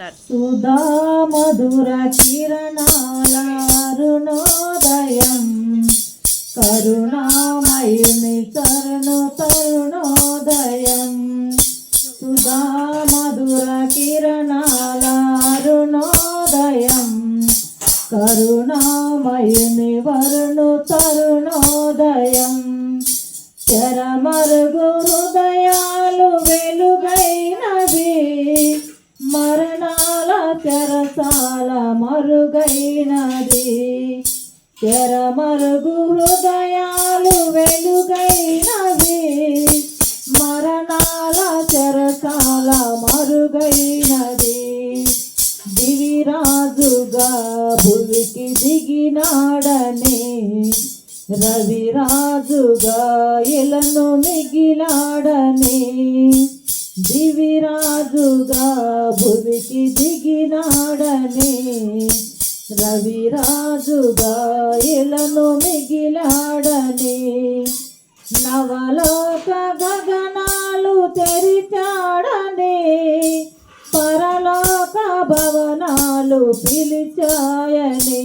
సుధా మధుర కిరణాల అరుణోదయం. కరుణామయుని తరుణు తరుణోదయం సుధా మధుర కిరణాల అరుణోదయం. కరుణామయుని వరుణు తరుణోదయం. చెరమరుగు మరుగైనది చెరమరుగు హృదయాలు వెలుగైనది మరణాల చెరసాల మరుగైనది. దివిరాజుగా భువికి దిగినాడనే. రవిరాజుగా ఇలను మిగిలాడనే. దివిరాజుగా భువికి దిగి రవిరాజుగా మిగిలాడని నవలోక గగనాలు తెరిచాడని పరలోక భవనాలు పిలిచాయని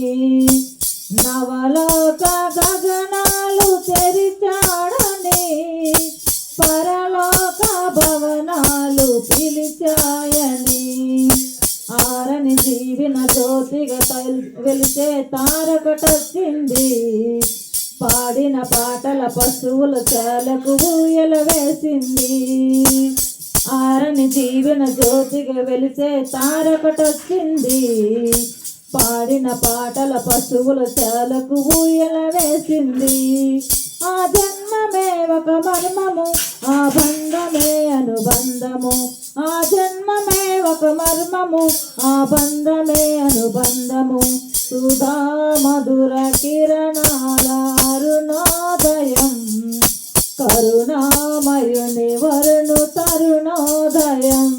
నవలోక గగనాలు తెరిచాడని పరలోక భవనాలు పిలిచాయని జీవిన జ్యోతిగా తల్- వెలిసే తారకటొచ్చింది. పాడిన పాటల పశువుల చాలకు ఊయల వేసింది. ఆరని జీవన జ్యోతిగా వెలిసే తారకటొచ్చింది. పాడిన పాటల పశువుల చాలకు ఊయల వేసింది. ఆ జన్మమే ఒక మర్మ మర్మము ఆ బంధమే అనుబంధము. సుధా మధుర కిరణాల అరుణోదయం. కరుణామయుని వరుణు తరుణోదయం.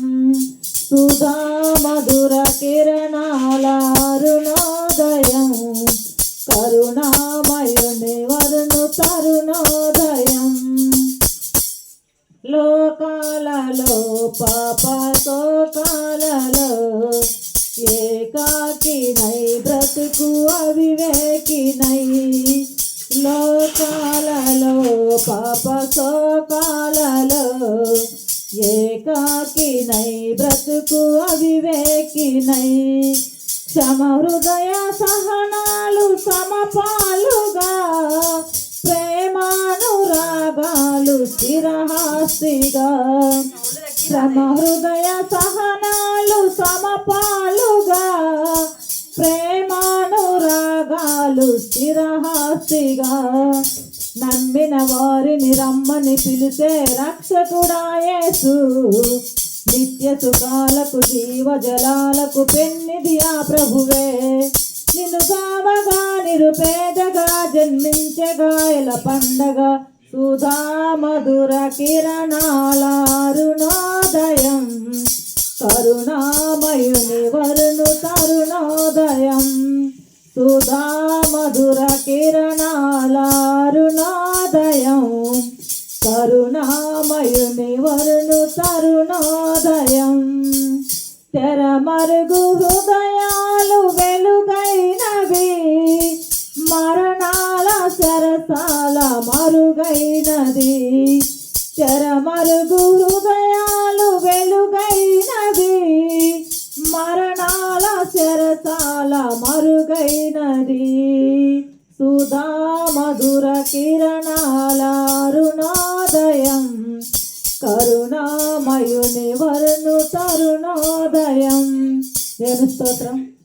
సుధా మధుర కిరణాల లోకాలలో పాప శోకాలలో ఏకాకినై బ్రతుకు అవివేకినై. లోకాలలో పాప శోకాలలో ఏకాకినై బ్రతుకు అవివేకినై. క్షమ సహనాలు సమపా స్థిరహాస్తిగా శ్రమ హృదయ సహనాలు సమపాలుగా ప్రేమానురాగాలు స్థిరహాస్తిగా. నమ్మిన వారిని రమ్మని పిలిచే రక్షకుడాయేసు నిత్య సుఖాలకు జీవ జలాలకు పెన్నిది ఆ ప్రభువే. నిన్ను కావగా నిరుపేదగా జన్మించగాయల పండగ సుధా మధుర కిరణాల కరుణామయుని వరుణు తరుణోదయం. సుధా మధుర కిరణాల కరుణామయుని వరుణు తరుణోదయం. తెరమరుగు హృదయాలు వెలుగైనవి. మర సరసాల మరుగైనది. తెరమరుగు హృదయాలు వెలుగైనది. మరణాల చెరసాల మరుగైనది. సుధా మధుర కిరణాల అరుణోదయం. కరుణామయుని వరుణు తరుణోదయం. నేను స్తోత్రం.